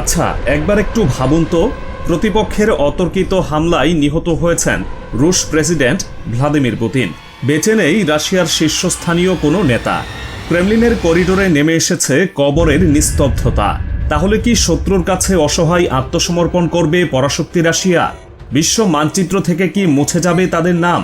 আচ্ছা একবার একটু ভাবুন তো। প্রতিপক্ষের অতর্কিত হামলায় নিহত হয়েছেন রুশ প্রেসিডেন্ট ভ্লাদিমির পুতিন। বেঁচে নেই রাশিয়ার শীর্ষস্থানীয় কোনো নেতা। ক্রেমলিনের করিডোরে নেমে এসেছে কবরের নিস্তব্ধতা। তাহলে কি শত্রুর কাছে অসহায় আত্মসমর্পণ করবে পরাশক্তি রাশিয়া? বিশ্ব মানচিত্র থেকে কি মুছে যাবে তাদের নাম?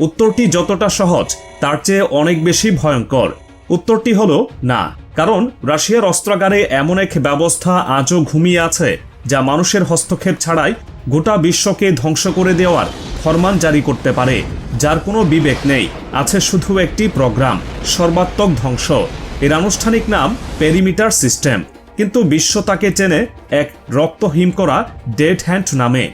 উত্তরটি যতটা সহজ, তার চেয়ে অনেক বেশি ভয়ঙ্কর। উত্তরটি হলো না। কারণ রাশিয়ার অস্ত্রাগারে এমন এক ব্যবস্থা আজও ঘুমিয়ে আছে, যা মানুষের হস্তক্ষেপ ছাড়াই গোটা বিশ্বকে ধ্বংস করে দেওয়ার ফরমান জারি করতে পারে, যার কোনো বিবেক নেই। আছে শুধু একটি প্রোগ্রাম, সর্বাত্মক ধ্বংস। এর আনুষ্ঠানিক নাম পেরিমিটার সিস্টেম। কিন্তু বিশ্ব তাকে চেনে এক রক্তহীন করা ডেড হ্যান্ড নামে।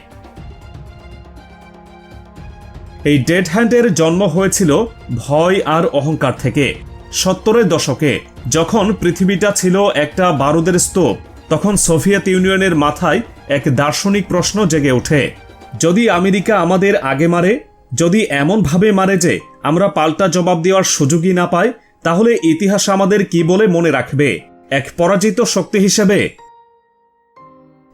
এই ডেড হ্যান্ডের জন্ম হয়েছিল ভয় আর অহংকার থেকে। সত্তরের দশকে, যখন পৃথিবীটা ছিল একটা বারুদের স্তূপ, তখন সোভিয়েত ইউনিয়নের মাথায় এক দার্শনিক প্রশ্ন জেগে ওঠে। যদি আমেরিকা আমাদের আগে মারে, যদি এমনভাবে মারে যে আমরা পাল্টা জবাব দেওয়ার সুযোগই না পাই, তাহলে ইতিহাস আমাদের কি বলে মনে রাখবে? এক পরাজিত শক্তি হিসেবে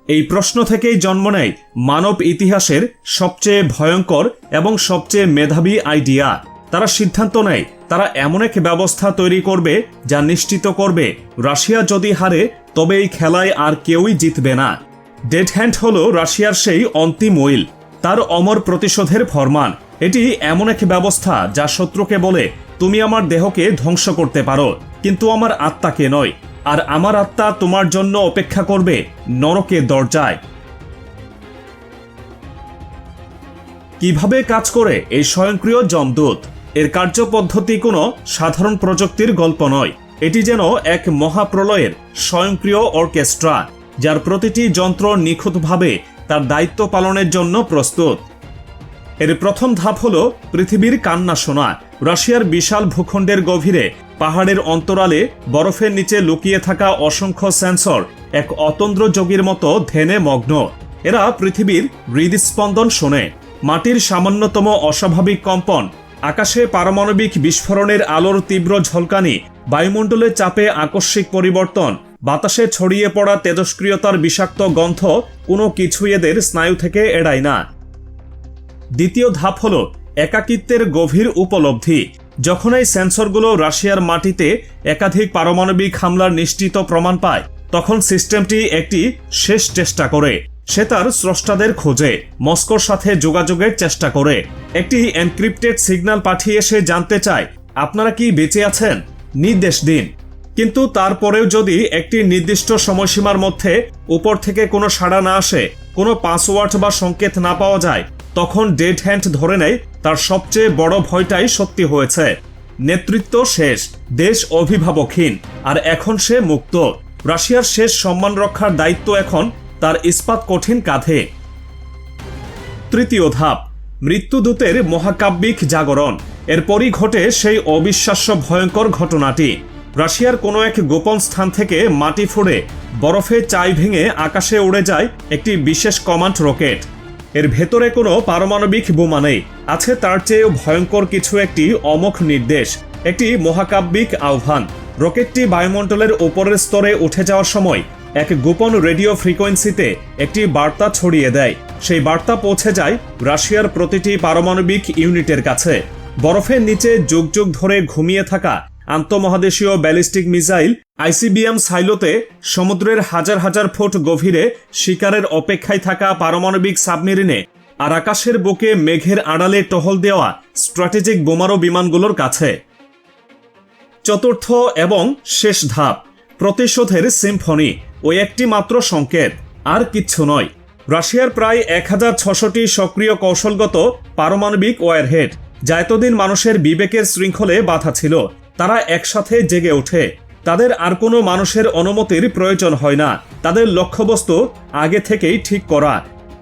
এই প্রশ্ন থেকেই জন্ম নেয় মানব ইতিহাসের সবচেয়ে ভয়ঙ্কর এবং সবচেয়ে মেধাবী আইডিয়া। তারা সিদ্ধান্ত নেয়, তারা এমন এক ব্যবস্থা তৈরি করবে যা নিশ্চিত করবে, রাশিয়া যদি হারে, তবে এই খেলায় আর কেউই জিতবে না। ডেড হ্যান্ড হল রাশিয়ার সেই অন্তিম উইল তার অমর প্রতিশোধের ফরমান। এটি এমন এক ব্যবস্থা যা শত্রুকে বলে, তুমি আমার দেহকে ধ্বংস করতে পারো, কিন্তু আমার আত্মাকে নয়, আর আমার আত্মা তোমার জন্য অপেক্ষা করবে নরকের দরজায়। কীভাবে কাজ করে এই স্বয়ংক্রিয় যমদূত? এর কার্যপদ্ধতি কোনো সাধারণ প্রযুক্তির গল্প নয়। এটি যেন এক মহাপ্রলয়ের স্বয়ংক্রিয় অর্কেস্ট্রা, যার প্রতিটি যন্ত্র নিখুঁতভাবে তার দায়িত্ব পালনের জন্য প্রস্তুত। এর প্রথম ধাপ হল পৃথিবীর কান্না শোনা। রাশিয়ার বিশাল ভূখণ্ডের গভীরে পাহাড়ের অন্তরালে বরফের নিচে লুকিয়ে থাকা অসংখ্য সেন্সর এক অতন্দ্র যোগীর মতো ধ্যানে মগ্ন। এরা পৃথিবীর হৃদস্পন্দন শোনে। মাটির সামান্যতম অস্বাভাবিক কম্পন আকাশে পারমাণবিক বিস্ফোরণের আলোর তীব্র ঝলকানি, বায়ুমণ্ডলের চাপে আকস্মিক পরিবর্তন, বাতাসে ছড়িয়ে পড়া তেজস্ক্রিয়তার বিষাক্ত গন্ধ কোনো কিছুই এদের স্নায়ু থেকে এড়ায় না। দ্বিতীয় ধাপ হল একাকিত্বের গভীর উপলব্ধি। যখন এই সেন্সরগুলো রাশিয়ার মাটিতে একাধিক পারমাণবিক হামলার নিশ্চিত প্রমাণ পায়, তখন সিস্টেমটি একটি শেষ চেষ্টা করে। সে তার স্রষ্টাদের খোঁজে, মস্কোর সাথে যোগাযোগের চেষ্টা করে। একটি এনক্রিপ্টেড সিগন্যাল পাঠিয়ে সে জানতে চায়, আপনারা কি বেঁচে আছেন? নির্দেশ দিন। কিন্তু তারপরেও যদি একটি নির্দিষ্ট সময়সীমার মধ্যে উপর থেকে কোনো সাড়া না আসে, কোনো পাসওয়ার্ড বা সংকেত না পাওয়া যায়, তখন ডেড হ্যান্ড ধরে নেয়, তার সবচেয়ে বড় ভয়টাই সত্যি হয়েছে। নেতৃত্ব শেষ, দেশ অভিভাবকহীন, আর এখন সে মুক্ত। রাশিয়ার শেষ সম্মান রক্ষার দায়িত্ব এখন তার ইস্পাত কঠিন কাঁধে। তৃতীয় ধাপ, মৃত্যুদূতের মহাকাব্যিক জাগরণ। এরপরই ঘটে সেই অবিশ্বাস্য ভয়ঙ্কর ঘটনাটি। রাশিয়ার কোনো এক গোপন স্থান থেকে মাটি ফুড়ে বরফে চাই ভেঙে আকাশে উড়ে যায় একটি বিশেষ কমান্ড রকেট। এর ভেতরে কোনো পারমাণবিক বোমা নেই। আছে তার চেয়েও ভয়ঙ্কর কিছু একটি অমোঘ নির্দেশ, একটি মহাকাব্যিক আহ্বান। রকেটটি বায়ুমণ্ডলের ওপরের স্তরে উঠে যাওয়ার সময় এক গোপন রেডিও ফ্রিকোয়েন্সিতে একটি বার্তা ছড়িয়ে দেয়। সেই বার্তা পৌঁছে যায় রাশিয়ার প্রতিটি পারমাণবিক ইউনিটের কাছে। বরফের নিচে যুগ যুগ ধরে ঘুমিয়ে থাকা আন্তঃমহাদেশীয় ব্যালিস্টিক মিসাইল আইসিবিএম সাইলোতে সমুদ্রের হাজার হাজার ফুট গভীরে শিকারের অপেক্ষায় থাকা পারমাণবিক সাবমেরিনে আর আকাশের বুকে মেঘের আড়ালে টহল দেওয়া স্ট্র্যাটেজিক বোমারো বিমানগুলোর কাছে। চতুর্থ এবং শেষ ধাপ, প্রতিশোধের সিম্ফনি। ওই একটি মাত্র সংকেত, আর কিচ্ছু নয়। রাশিয়ার প্রায় এক হাজার ছশোটি সক্রিয় কৌশলগত পারমাণবিক ওয়ারহেড, যা এতদিন মানুষের বিবেকের শৃঙ্খলে বাধা ছিল, তারা একসাথে জেগে ওঠে। তাদের আর কোনো মানুষের অনুমতির প্রয়োজন হয় না, তাদের লক্ষ্যবস্তু আগে থেকেই ঠিক করা।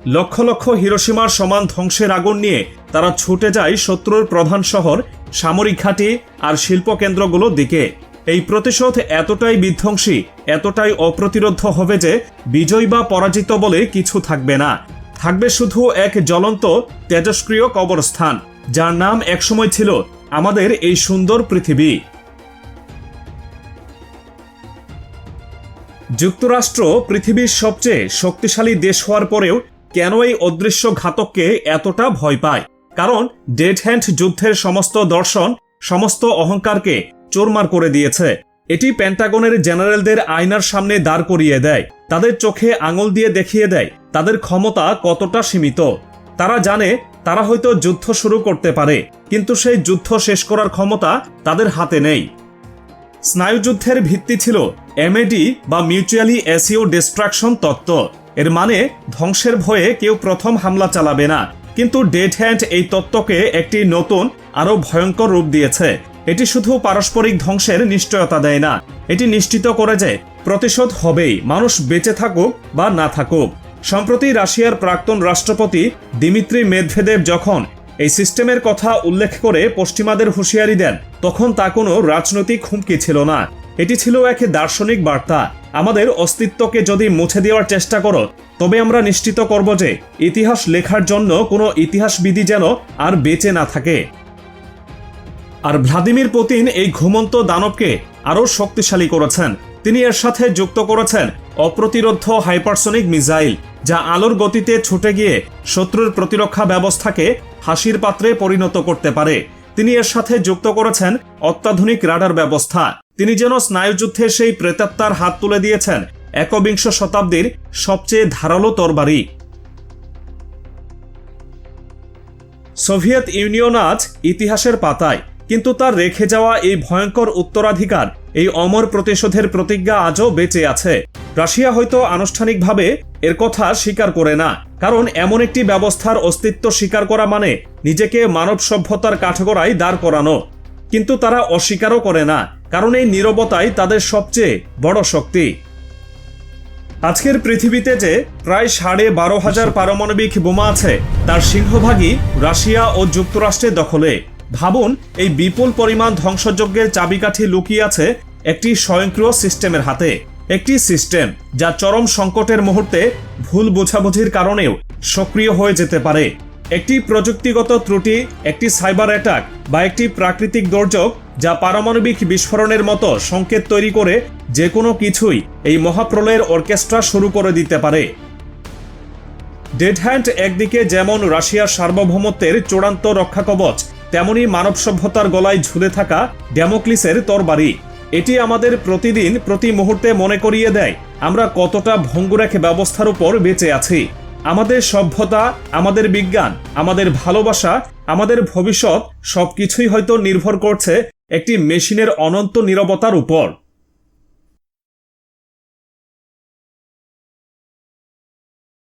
লক্ষ লক্ষ হিরোসীমার সমান ধ্বংসের আগুন নিয়ে তারা ছুটে যায় শত্রুর প্রধান শহর, সামরিক ঘাঁটি আর শিল্পকেন্দ্রগুলোর দিকে। এই প্রতিশোধ এতটাই বিধ্বংসী, এতটাই অপ্রতিরোধ হবে যে বিজয় বা পরাজিত বলে কিছু থাকবে না। থাকবে শুধু এক জ্বলন্ত, তেজস্ক্রিয় কবরস্থান, যার নাম একসময় ছিল আমাদের এই সুন্দর পৃথিবী। যুক্তরাষ্ট্র পৃথিবীর সবচেয়ে শক্তিশালী দেশ হওয়ার পরেও কেন এই অদৃশ্য ঘাতককে এতটা ভয় পায়? কারণ ডেড হ্যান্ড যুদ্ধের সমস্ত দর্শন, সমস্ত অহংকারকে চোরমার করে দিয়েছে। এটি প্যান্টাগনের জেনারেলদের আয়নার সামনে দাঁড় করিয়ে দেয়। তাদের চোখে আঙুল দিয়ে দেখিয়ে দেয় তাদের ক্ষমতা কতটা সীমিত। তারা জানে তারা হয়তো যুদ্ধ শুরু করতে পারে, কিন্তু সেই যুদ্ধ শেষ করার ক্ষমতা তাদের হাতে নেই। স্নায়ুযুদ্ধের ভিত্তি ছিল এমএডি বা মিউচুয়ালি এসিও ডিস্ট্রাকশন তত্ত্ব। এর মানে ধ্বংসের ভয়ে কেউ প্রথম হামলা চালাবে না। কিন্তু ডেড হ্যান্ড এই তত্ত্বকে একটি নতুন, আরও ভয়ঙ্কর রূপ দিয়েছে। এটি শুধু পারস্পরিক ধ্বংসের নিশ্চয়তা দেয় না। এটি নিশ্চিত করে যে প্রতিশোধ হবেই, মানুষ বেঁচে থাকুক বা না থাকুক। সম্প্রতি রাশিয়ার প্রাক্তন রাষ্ট্রপতি দিমিত্রি মেদভেদেব যখন এই সিস্টেমের কথা উল্লেখ করে পশ্চিমাদের হুঁশিয়ারি দেন, তখন তা কোনো রাজনৈতিক হুমকি ছিল না। এটি ছিল এক দার্শনিক বার্তা। আমাদের অস্তিত্বকে যদি মুছে দেওয়ার চেষ্টা করো, তবে আমরা নিশ্চিত করব যে ইতিহাস লেখার জন্য কোনো ইতিহাসবিধি যেন আর বেঁচে না থাকে। আর ভ্লাদিমির পুতিন এই ঘুমন্ত দানবকে আরও শক্তিশালী করেছেন। তিনি এর সাথে যুক্ত করেছেন অপ্রতিরোধ হাইপারসনিক মিসাইল, যা আলোর গতিতে ছুটে গিয়ে শত্রুর প্রতিরক্ষা ব্যবস্থাকে হাসির পাত্রে পরিণত করতে পারে। তিনি এর সাথে যুক্ত করেছেন অত্যাধুনিক রাডার ব্যবস্থা। তিনি যেন স্নায়ুযুদ্ধে সেই প্রেতাত্মার হাত তুলে দিয়েছেন একবিংশ শতাব্দীর সবচেয়ে ধারালো তরবারি। সোভিয়েত ইউনিয়ন আজ ইতিহাসের পাতায়। কিন্তু তার রেখে যাওয়া এই ভয়ঙ্কর উত্তরাধিকার, এই অমর প্রতিশোধের প্রতিজ্ঞা আজও বেঁচে আছে। রাশিয়া হয়তো আনুষ্ঠানিকভাবে এর কথা স্বীকার করে না, কারণ এমন একটি ব্যবস্থার অস্তিত্ব স্বীকার করা মানে নিজেকে মানব সভ্যতার কাঠগড়ায় দাঁড় করানো। কিন্তু তারা অস্বীকারও করে না, কারণ এই নীরবতাই তাদের সবচেয়ে বড় শক্তি। আজকের পৃথিবীতে যে প্রায় সাড়ে বারো হাজার পারমাণবিক বোমা আছে, তার সিংহভাগই রাশিয়া ও যুক্তরাষ্ট্রের দখলে। ভাবুন, এই বিপুল পরিমাণ ধ্বংসযজ্ঞের চাবিকাঠি লুকিয়ে আছে একটি স্বয়ংক্রিয় সিস্টেমের হাতে। একটি সিস্টেম যা চরম সংকটের মুহূর্তে ভুল বোঝাবুঝির কারণেও সক্রিয় হয়ে যেতে পারে। একটি প্রযুক্তিগত ত্রুটি, একটি সাইবার অ্যাটাক বা একটি প্রাকৃতিক দুর্যোগ যা পারমাণবিক বিস্ফোরণের মতো সংকেত তৈরি করে যে কোনো কিছুই এই মহাপ্রলয়ের অর্কেস্ট্রা শুরু করে দিতে পারে। ডেড হ্যান্ড একদিকে যেমন রাশিয়ার সার্বভৌমত্বের চূড়ান্ত রক্ষা কবচ তেমনি মানব সভ্যতার গলায় ঝুলে থাকা ডেমোক্লিসের তরবারি। এটি আমাদের প্রতিদিন, প্রতি মুহূর্তে মনে করিয়ে দেয় আমরা কতটা ভঙ্গুরেখ ব্যবস্থার উপর বেঁচে আছি। আমাদের সভ্যতা, আমাদের বিজ্ঞান, আমাদের ভালোবাসা, আমাদের ভবিষ্যৎ সবকিছুই হয়তো নির্ভর করছে একটি মেশিনের অনন্ত নিরবতার উপর।